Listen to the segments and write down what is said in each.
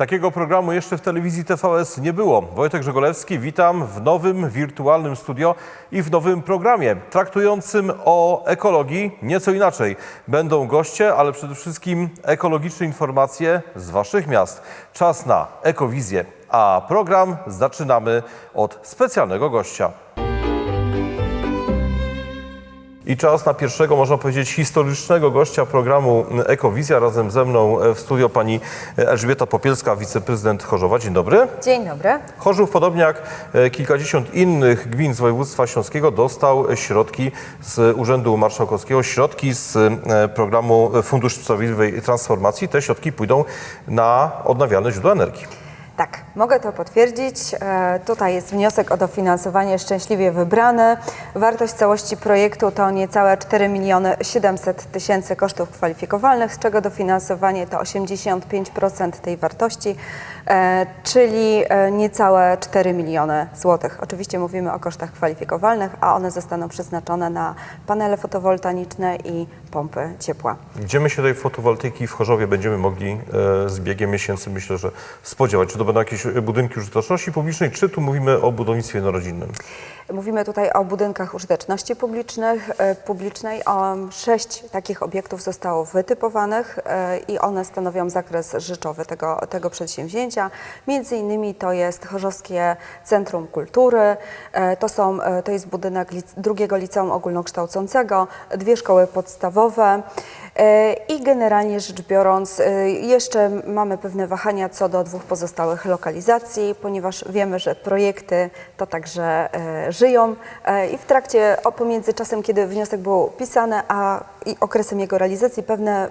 Takiego programu jeszcze w telewizji TVS nie było. Wojtek Żegolewski, witam w nowym wirtualnym studio i w nowym programie traktującym o ekologii nieco inaczej. Będą goście, ale przede wszystkim ekologiczne informacje z Waszych miast. Czas na ekowizję, a program zaczynamy od specjalnego gościa. I czas na pierwszego, można powiedzieć, historycznego gościa programu Ekowizja. Razem ze mną w studio pani Elżbieta Popielska, wiceprezydent Chorzowa. Dzień dobry. Dzień dobry. Chorzów, podobnie jak e, kilkadziesiąt innych gmin z województwa śląskiego, dostał środki z Urzędu Marszałkowskiego, środki z e, programu Fundusz Sprawiedliwej Transformacji. Te środki pójdą na odnawialne źródła energii. Tak, mogę to potwierdzić. E, Tutaj jest wniosek o dofinansowanie szczęśliwie wybrany. Wartość całości projektu to niecałe 4 miliony 700 tysięcy kosztów kwalifikowalnych, z czego dofinansowanie to 85% tej wartości, e, czyli e, niecałe 4 miliony złotych. Oczywiście mówimy o kosztach kwalifikowalnych, a one zostaną przeznaczone na panele fotowoltaiczne i pompy ciepła. Gdzie my się tej fotowoltaiki w Chorzowie będziemy mogli z biegiem miesięcy, myślę, że spodziewać? Czy to będą jakieś budynki użyteczności publicznej, czy tu mówimy o budownictwie jednorodzinnym? Mówimy tutaj o budynkach użyteczności publicznych, e, publicznej. Sześć takich obiektów zostało wytypowanych e, i one stanowią zakres rzeczowy tego, tego przedsięwzięcia. Między innymi to jest Chorzowskie Centrum Kultury, e, to, są, to jest budynek drugiego liceum ogólnokształcącego, dwie szkoły podstawowe. E, I generalnie rzecz biorąc, e, jeszcze mamy pewne wahania co do dwóch pozostałych lokalizacji, ponieważ wiemy, że projekty to także e, żyją. I w trakcie, pomiędzy czasem, kiedy wniosek był pisany, a okresem jego realizacji pewne,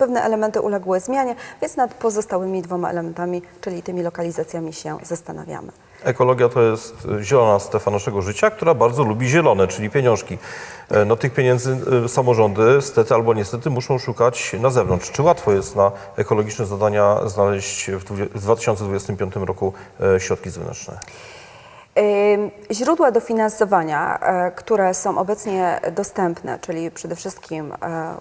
pewne elementy uległy zmianie, więc nad pozostałymi dwoma elementami, czyli tymi lokalizacjami się zastanawiamy. Ekologia to jest zielona strefa naszego życia, która bardzo lubi zielone, czyli pieniążki. E, No tych pieniędzy e, samorządy stety albo niestety muszą szukać na zewnątrz. Czy łatwo jest na ekologiczne zadania znaleźć w 2025 roku e, środki zewnętrzne? Źródła dofinansowania, e, które są obecnie dostępne, czyli przede wszystkim e,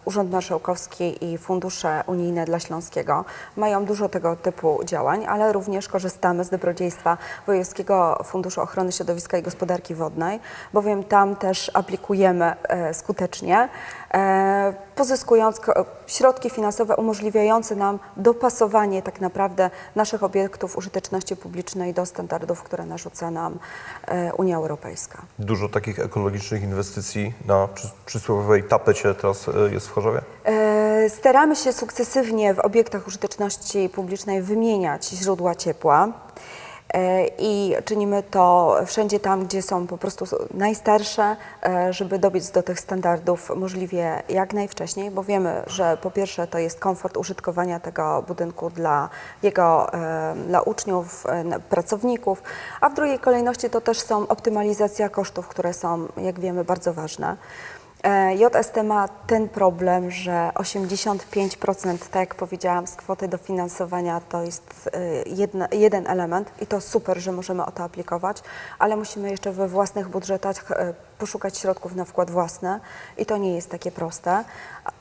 Urząd Marszałkowski i fundusze unijne dla Śląskiego, mają dużo tego typu działań, ale również korzystamy z dobrodziejstwa Wojewódzkiego Funduszu Ochrony Środowiska i Gospodarki Wodnej, bowiem tam też aplikujemy e, skutecznie, pozyskując ko- środki finansowe umożliwiające nam dopasowanie tak naprawdę naszych obiektów użyteczności publicznej do standardów, które narzuca nam e, Unia Europejska. Dużo takich ekologicznych inwestycji na przy- przysłowiowej tapecie teraz e, jest w Chorzowie? E, Staramy się sukcesywnie w obiektach użyteczności publicznej wymieniać źródła ciepła. E, I czynimy to wszędzie tam, gdzie są po prostu najstarsze, e, żeby dobiec do tych standardów możliwie jak najwcześniej, bo wiemy, że po pierwsze to jest komfort użytkowania tego budynku dla jego, e, dla uczniów, pracowników, a w drugiej kolejności to też są optymalizacja kosztów, które są, jak wiemy, bardzo ważne. E, JST ma ten problem, że 85%, tak jak powiedziałam, z kwoty dofinansowania to jest e, jedna, jeden element i to super, że możemy o to aplikować, ale musimy jeszcze we własnych budżetach e, poszukać środków na wkład własny i to nie jest takie proste.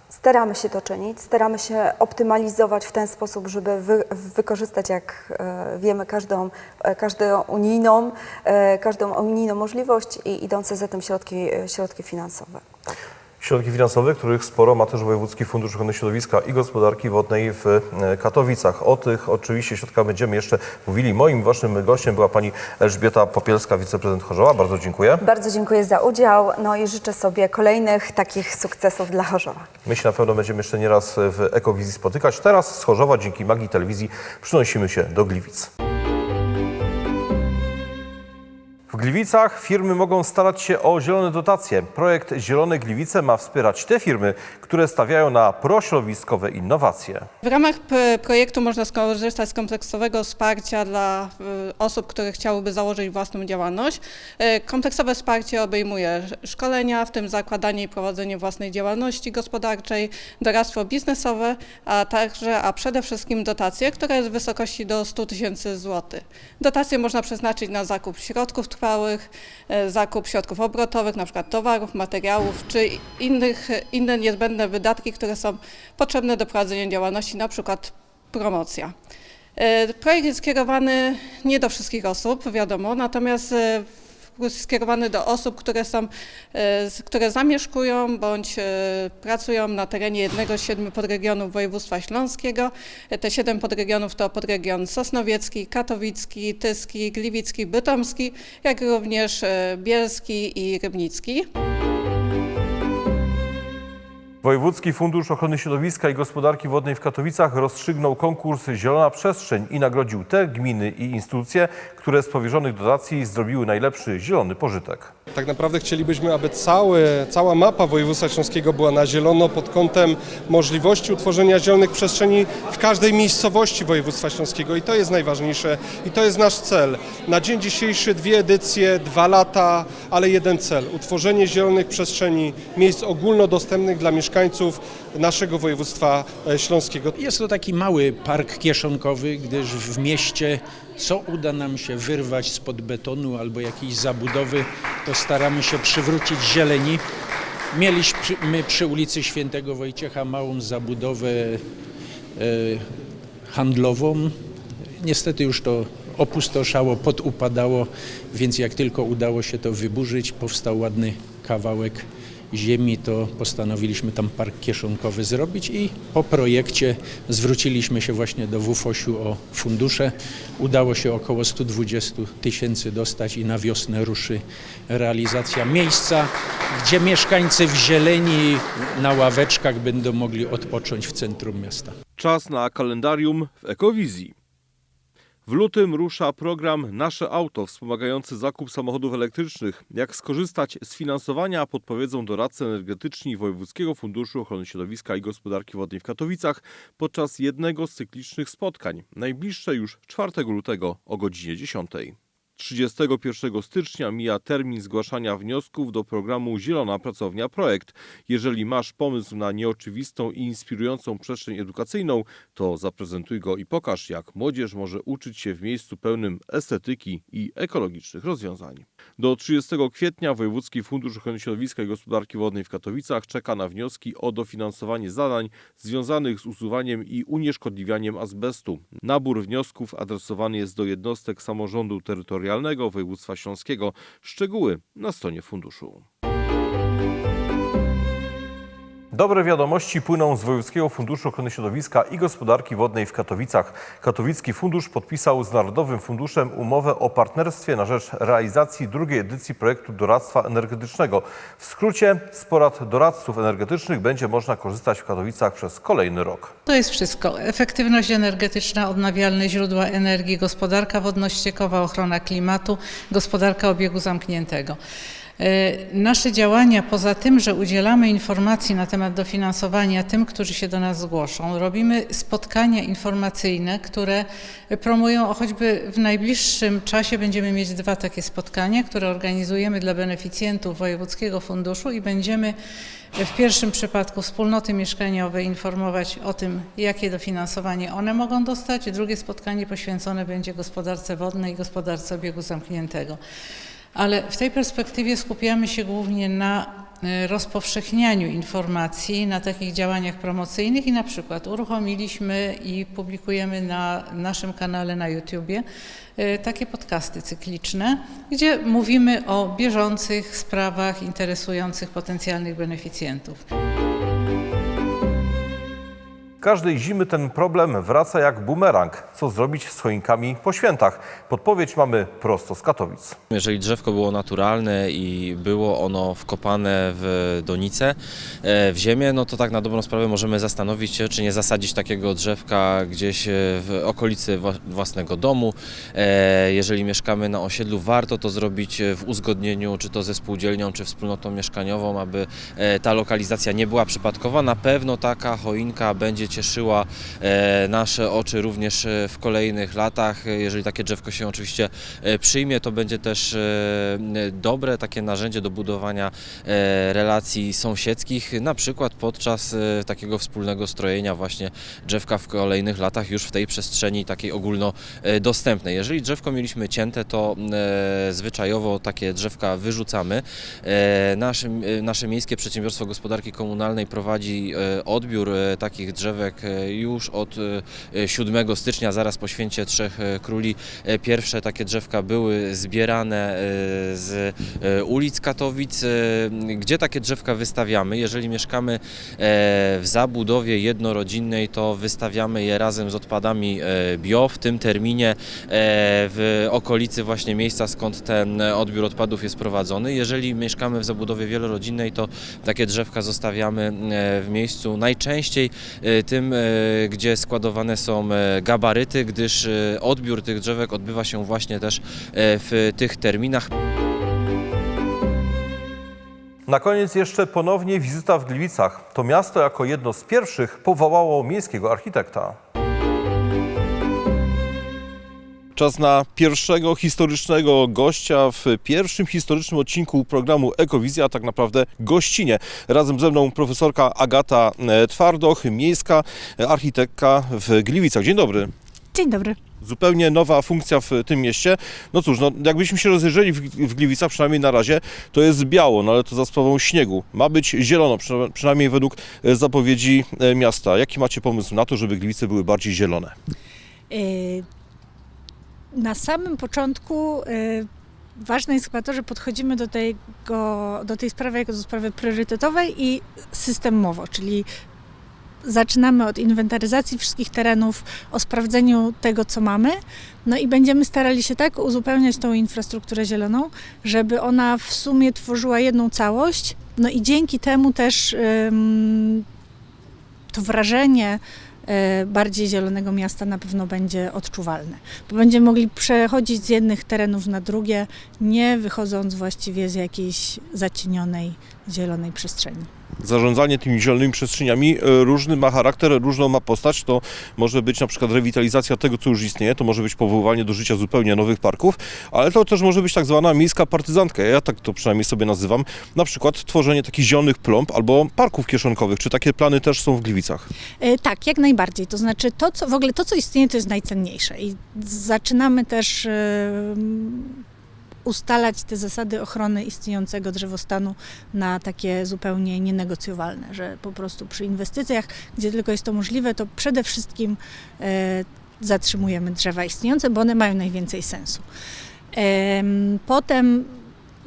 Staramy się to czynić, staramy się optymalizować w ten sposób, żeby wy, wykorzystać, jak e, wiemy, każdą, e, każdą, unijną, e, każdą unijną możliwość i idące za tym środki, e, środki finansowe. Środki finansowe, których sporo ma też Wojewódzki Fundusz Ochrony Środowiska i Gospodarki Wodnej w e, Katowicach. O tych oczywiście środkach będziemy jeszcze mówili. Moim waszym gościem była pani Elżbieta Popielska, wiceprezydent Chorzowa. Bardzo dziękuję. Bardzo dziękuję za udział no i życzę sobie kolejnych takich sukcesów dla Chorzowa. My się na pewno będziemy jeszcze nieraz w Ekowizji spotykać. Teraz z Chorzowa dzięki magii telewizji przynosimy się do Gliwic. W Gliwicach firmy mogą starać się o zielone dotacje. Projekt Zielone Gliwice ma wspierać te firmy, które stawiają na prośrodowiskowe innowacje. W ramach projektu można skorzystać z kompleksowego wsparcia dla y, osób, które chciałyby założyć własną działalność. Y, Kompleksowe wsparcie obejmuje sz- szkolenia, w tym zakładanie i prowadzenie własnej działalności gospodarczej, doradztwo biznesowe, a także, a przede wszystkim dotacje, która jest w wysokości do 100 tysięcy złotych. Dotacje można przeznaczyć na zakup środków y, zakup środków obrotowych, przykład towarów, materiałów, czy innych, inne niezbędne wydatki, które są potrzebne do prowadzenia działalności, przykład promocja. E, Projekt jest skierowany nie do wszystkich osób, wiadomo, natomiast e, skierowany do osób, które, są, e, które zamieszkują bądź e, pracują na terenie jednego z siedmiu podregionów województwa śląskiego. E, Te siedem podregionów to podregion sosnowiecki, katowicki, tyski, gliwicki, bytomski, jak również bielski i rybnicki. Wojewódzki Fundusz Ochrony Środowiska i Gospodarki Wodnej w Katowicach rozstrzygnął konkurs Zielona Przestrzeń i nagrodził te gminy i instytucje, które z powierzonych dotacji zrobiły najlepszy zielony pożytek. Tak naprawdę chcielibyśmy, aby cały, cała mapa województwa śląskiego była na zielono pod kątem możliwości utworzenia zielonych przestrzeni w każdej miejscowości województwa śląskiego i to jest najważniejsze i to jest nasz cel. Na dzień dzisiejszy dwie edycje, dwa lata, ale jeden cel. Utworzenie zielonych przestrzeni, miejsc ogólnodostępnych dla mieszkańców naszego województwa e, śląskiego. Jest to taki mały park kieszonkowy, gdyż w mieście co uda nam się wyrwać spod betonu albo jakiejś zabudowy, to staramy się przywrócić zieleni. Mieliśmy przy ulicy Świętego Wojciecha małą zabudowę e, handlową. Niestety już to opustoszało, podupadało, więc jak tylko udało się to wyburzyć, powstał ładny kawałek ziemi, to postanowiliśmy tam park kieszonkowy zrobić i po projekcie zwróciliśmy się właśnie do WFOŚ-u o fundusze. Udało się około 120 tysięcy dostać i na wiosnę ruszy realizacja miejsca, gdzie mieszkańcy w zieleni na ławeczkach będą mogli odpocząć w centrum miasta. Czas na kalendarium w Ekowizji. W lutym rusza program Nasze Auto wspomagający zakup samochodów elektrycznych. Jak skorzystać z finansowania podpowiedzą doradcy energetyczni Wojewódzkiego Funduszu Ochrony Środowiska i Gospodarki Wodnej w Katowicach podczas jednego z cyklicznych spotkań. Najbliższe już 4 lutego o godzinie 10. 31 stycznia mija termin zgłaszania wniosków do programu Zielona Pracownia Projekt. Jeżeli masz pomysł na nieoczywistą i inspirującą przestrzeń edukacyjną, to zaprezentuj go i pokaż, jak młodzież może uczyć się w miejscu pełnym estetyki i ekologicznych rozwiązań. Do 30 kwietnia Wojewódzki Fundusz Ochrony Środowiska i Gospodarki Wodnej w Katowicach czeka na wnioski o dofinansowanie zadań związanych z usuwaniem i unieszkodliwianiem azbestu. Nabór wniosków adresowany jest do jednostek samorządu terytorialnego województwa śląskiego. Szczegóły na stronie funduszu. Dobre wiadomości płyną z Wojewódzkiego Funduszu Ochrony Środowiska i Gospodarki Wodnej w Katowicach. Katowicki Fundusz podpisał z Narodowym Funduszem umowę o partnerstwie na rzecz realizacji drugiej edycji projektu doradztwa energetycznego. W skrócie, z porad doradców energetycznych będzie można korzystać w Katowicach przez kolejny rok. To jest wszystko. Efektywność energetyczna, odnawialne źródła energii, gospodarka wodno-ściekowa, ochrona klimatu, gospodarka obiegu zamkniętego. E, Nasze działania, poza tym, że udzielamy informacji na temat dofinansowania tym, którzy się do nas zgłoszą, robimy spotkania informacyjne, które promują, o choćby w najbliższym czasie będziemy mieć dwa takie spotkania, które organizujemy dla beneficjentów Wojewódzkiego Funduszu i będziemy w pierwszym przypadku wspólnoty mieszkaniowe informować o tym, jakie dofinansowanie one mogą dostać. Drugie spotkanie poświęcone będzie gospodarce wodnej i gospodarce obiegu zamkniętego. Ale w tej perspektywie skupiamy się głównie na e, rozpowszechnianiu informacji, na takich działaniach promocyjnych i na przykład uruchomiliśmy i publikujemy na naszym kanale na YouTubie e, takie podcasty cykliczne, gdzie mówimy o bieżących sprawach interesujących potencjalnych beneficjentów. Każdej zimy ten problem wraca jak bumerang. Co zrobić z choinkami po świętach? Podpowiedź mamy prosto z Katowic. Jeżeli drzewko było naturalne i było ono wkopane w donicę, e, w ziemię, no to tak na dobrą sprawę możemy zastanowić się, czy nie zasadzić takiego drzewka gdzieś e, w okolicy własnego domu. E, Jeżeli mieszkamy na osiedlu, warto to zrobić w uzgodnieniu, czy to ze spółdzielnią, czy wspólnotą mieszkaniową, aby ta lokalizacja nie była przypadkowa. Na pewno taka choinka będzie cieszyła e, nasze oczy również e, w kolejnych latach. Jeżeli takie drzewko się oczywiście e, przyjmie, to będzie też dobre takie narzędzie do budowania relacji sąsiedzkich, na przykład podczas takiego wspólnego strojenia właśnie drzewka w kolejnych latach już w tej przestrzeni takiej ogólnodostępnej. Jeżeli drzewko mieliśmy cięte, to zwyczajowo takie drzewka wyrzucamy. Nasze, nasze Miejskie Przedsiębiorstwo Gospodarki Komunalnej prowadzi odbiór takich drzewek e, już od e, 7 stycznia, zaraz po święcie Trzech e, Króli. E, Pierwsze takie drzewka były zbierane e, z e, ulic Katowic. E, Gdzie takie drzewka wystawiamy? Jeżeli mieszkamy e, w zabudowie jednorodzinnej, to wystawiamy je razem z odpadami e, bio w tym terminie e, w okolicy właśnie miejsca, skąd ten odbiór odpadów jest prowadzony. Jeżeli mieszkamy w zabudowie wielorodzinnej, to takie drzewka zostawiamy e, w miejscu najczęściej e, tym, e, gdzie składowane są e, gabaryty, gdyż e, odbiór tych drzewek odbywa się właśnie też w tych terminach. Na koniec jeszcze ponownie wizyta w Gliwicach. To miasto jako jedno z pierwszych powołało miejskiego architekta. Czas na pierwszego historycznego gościa w pierwszym historycznym odcinku programu Ekowizja, a tak naprawdę gościnie. Razem ze mną profesorka Agata e, Twardoch, miejska architektka w Gliwicach. Dzień dobry. Dzień dobry. Zupełnie nowa funkcja w tym mieście. No cóż, no, jakbyśmy się rozejrzeli w, w Gliwicach, przynajmniej na razie, to jest biało, no ale to za sprawą śniegu. Ma być zielono, przyna- przynajmniej według e, zapowiedzi e, miasta. Jaki macie pomysł na to, żeby Gliwice były bardziej zielone? Na samym początku y, ważne jest chyba to, że podchodzimy do, tego, do tej sprawy jako do sprawy priorytetowej i systemowo, czyli zaczynamy od inwentaryzacji wszystkich terenów, o sprawdzeniu tego, co mamy, no i będziemy starali się tak uzupełniać tą infrastrukturę zieloną, żeby ona w sumie tworzyła jedną całość, no i dzięki temu też ym, to wrażenie bardziej zielonego miasta na pewno będzie odczuwalne. Bo będziemy mogli przechodzić z jednych terenów na drugie, nie wychodząc właściwie z jakiejś zacienionej zielonej przestrzeni. Zarządzanie tymi zielonymi przestrzeniami e, różny ma charakter, różną ma postać. To może być na przykład rewitalizacja tego, co już istnieje, to może być powoływanie do życia zupełnie nowych parków, ale to też może być tak zwana miejska partyzantka. Ja tak to przynajmniej sobie nazywam. Na przykład tworzenie takich zielonych plomb albo parków kieszonkowych. Czy takie plany też są w Gliwicach? E, Tak, jak najbardziej. To znaczy to, co w ogóle to, co istnieje, to jest najcenniejsze. I zaczynamy też e, ustalać te zasady ochrony istniejącego drzewostanu na takie zupełnie nienegocjowalne, że po prostu przy inwestycjach, gdzie tylko jest to możliwe, to przede wszystkim e, zatrzymujemy drzewa istniejące, bo one mają najwięcej sensu. Em, Potem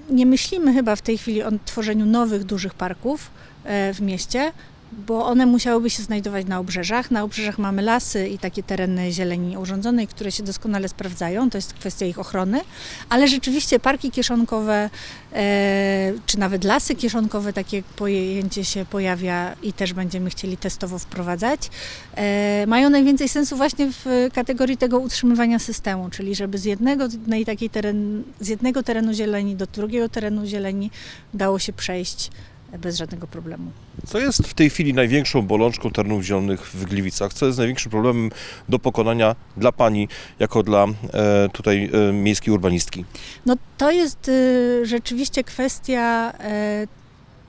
nie myślimy chyba w tej chwili o tworzeniu nowych, dużych parków e, w mieście, bo one musiałyby się znajdować na obrzeżach. Na obrzeżach mamy lasy i takie tereny zieleni urządzonej, które się doskonale sprawdzają, to jest kwestia ich ochrony, ale rzeczywiście parki kieszonkowe, e, czy nawet lasy kieszonkowe, takie pojęcie się pojawia i też będziemy chcieli testowo wprowadzać, e, mają najwięcej sensu właśnie w kategorii tego utrzymywania systemu, czyli żeby z jednego, takiej teren, z jednego terenu zieleni do drugiego terenu zieleni dało się przejść bez żadnego problemu. Co jest w tej chwili największą bolączką terenów zielonych w Gliwicach? Co jest największym problemem do pokonania dla Pani, jako dla e, tutaj e, miejskiej urbanistki? No to jest y, rzeczywiście kwestia e,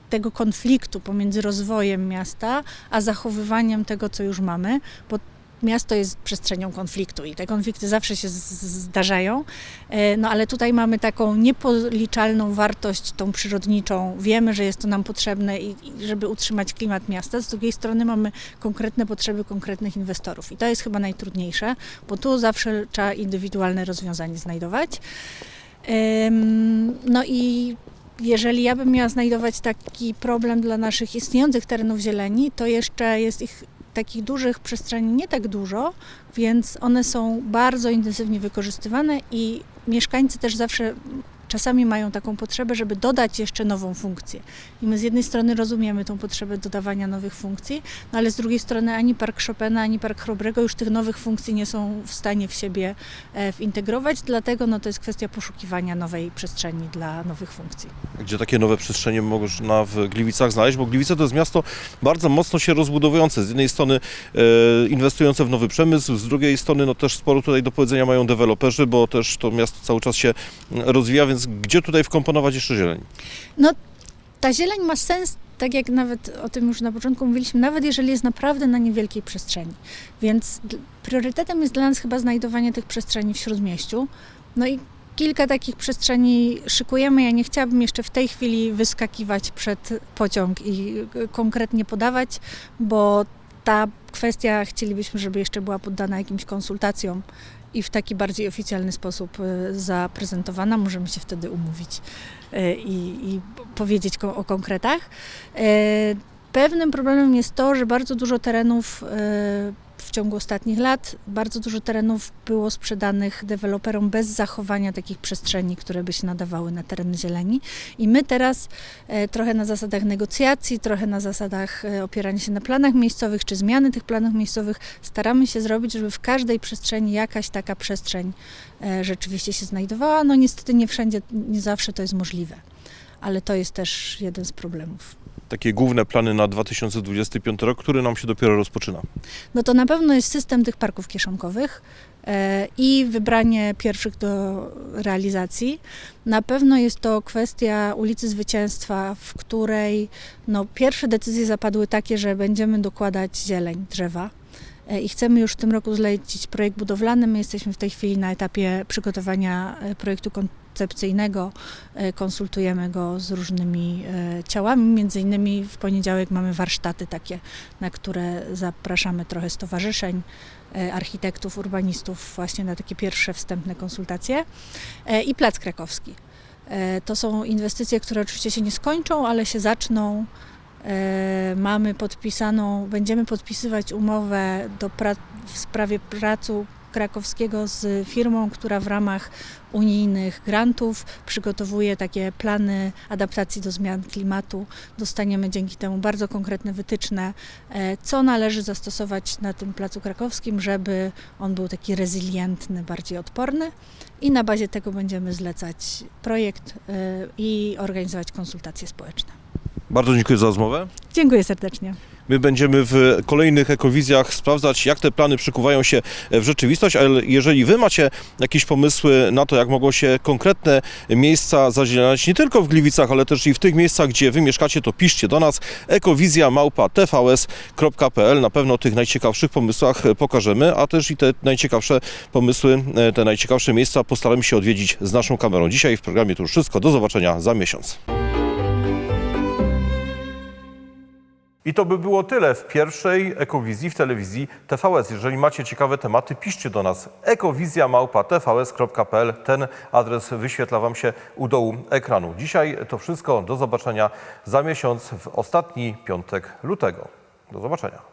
tego konfliktu pomiędzy rozwojem miasta a zachowywaniem tego, co już mamy, bo miasto jest przestrzenią konfliktu i te konflikty zawsze się zdarzają, e, no ale tutaj mamy taką niepoliczalną wartość, tą przyrodniczą. Wiemy, że jest to nam potrzebne i, i żeby utrzymać klimat miasta. Z drugiej strony mamy konkretne potrzeby konkretnych inwestorów i to jest chyba najtrudniejsze, bo tu zawsze trzeba indywidualne rozwiązanie znajdować. No i jeżeli ja bym miała znajdować taki problem dla naszych istniejących terenów zieleni, to jeszcze jest ich takich dużych przestrzeni nie tak dużo, więc one są bardzo intensywnie wykorzystywane i mieszkańcy też zawsze czasami mają taką potrzebę, żeby dodać jeszcze nową funkcję. I my z jednej strony rozumiemy tą potrzebę dodawania nowych funkcji, no ale z drugiej strony ani Park Chopina, ani Park Chrobrego już tych nowych funkcji nie są w stanie w siebie e, wintegrować, dlatego no, to jest kwestia poszukiwania nowej przestrzeni dla nowych funkcji. Gdzie takie nowe przestrzenie można w Gliwicach znaleźć? Bo Gliwice to jest miasto bardzo mocno się rozbudowujące. Z jednej strony e, inwestujące w nowy przemysł, z drugiej strony no też sporo tutaj do powiedzenia mają deweloperzy, bo też to miasto cały czas się rozwija, więc gdzie tutaj wkomponować jeszcze zieleń? Ta zieleń ma sens, tak jak nawet o tym już na początku mówiliśmy, nawet jeżeli jest naprawdę na niewielkiej przestrzeni. Więc priorytetem jest dla nas chyba znajdowanie tych przestrzeni w śródmieściu. No i kilka takich przestrzeni szykujemy. Ja nie chciałabym jeszcze w tej chwili wyskakiwać przed pociąg i y, konkretnie podawać, bo ta kwestia chcielibyśmy, żeby jeszcze była poddana jakimś konsultacjom i w taki bardziej oficjalny sposób e, zaprezentowana. Możemy się wtedy umówić e, i, i powiedzieć o konkretach. E, Pewnym problemem jest to, że bardzo dużo terenów ciągu ostatnich lat, bardzo dużo terenów było sprzedanych deweloperom bez zachowania takich przestrzeni, które by się nadawały na tereny zieleni. I my teraz e, trochę na zasadach negocjacji, trochę na zasadach e, opierania się na planach miejscowych czy zmiany tych planów miejscowych staramy się zrobić, żeby w każdej przestrzeni jakaś taka przestrzeń e, rzeczywiście się znajdowała. No niestety nie wszędzie, nie zawsze to jest możliwe, ale to jest też jeden z problemów. Takie główne plany na 2025 rok, który nam się dopiero rozpoczyna. No to na pewno jest system tych parków kieszonkowych e, i wybranie pierwszych do realizacji. Na pewno jest to kwestia ulicy Zwycięstwa, w której no, pierwsze decyzje zapadły takie, że będziemy dokładać zieleń, drzewa. E, I chcemy już w tym roku zlecić projekt budowlany. My jesteśmy w tej chwili na etapie przygotowania e, projektu koncepcyjnego. E, Konsultujemy go z różnymi e, ciałami. Między innymi w poniedziałek mamy warsztaty takie, na które zapraszamy trochę stowarzyszeń, e, architektów, urbanistów właśnie na takie pierwsze wstępne konsultacje. I Plac Krakowski. To są inwestycje, które oczywiście się nie skończą, ale się zaczną. Mamy podpisaną, będziemy podpisywać umowę do pra- w sprawie pracu krakowskiego z firmą, która w ramach unijnych grantów przygotowuje takie plany adaptacji do zmian klimatu. Dostaniemy dzięki temu bardzo konkretne wytyczne, e, co należy zastosować na tym placu krakowskim, żeby on był taki rezylientny, bardziej odporny. I na bazie tego będziemy zlecać projekt e, i organizować konsultacje społeczne. Bardzo dziękuję za rozmowę. Dziękuję serdecznie. My będziemy w kolejnych ekowizjach sprawdzać, jak te plany przykuwają się w rzeczywistość, ale jeżeli Wy macie jakieś pomysły na to, jak mogą się konkretne miejsca zazieleniać, nie tylko w Gliwicach, ale też i w tych miejscach, gdzie Wy mieszkacie, to piszcie do nas ekowizja małpa tvs.pl. Na pewno o tych najciekawszych pomysłach pokażemy, a też i te najciekawsze pomysły, te najciekawsze miejsca postaramy się odwiedzić z naszą kamerą. Dzisiaj w programie to już wszystko. Do zobaczenia za miesiąc. I to by było tyle w pierwszej Ekowizji w telewizji TVS. Jeżeli macie ciekawe tematy, piszcie do nas ekowizja.tvs.pl. Ten adres wyświetla Wam się u dołu ekranu. Dzisiaj to wszystko. Do zobaczenia za miesiąc w ostatni piątek lutego. Do zobaczenia.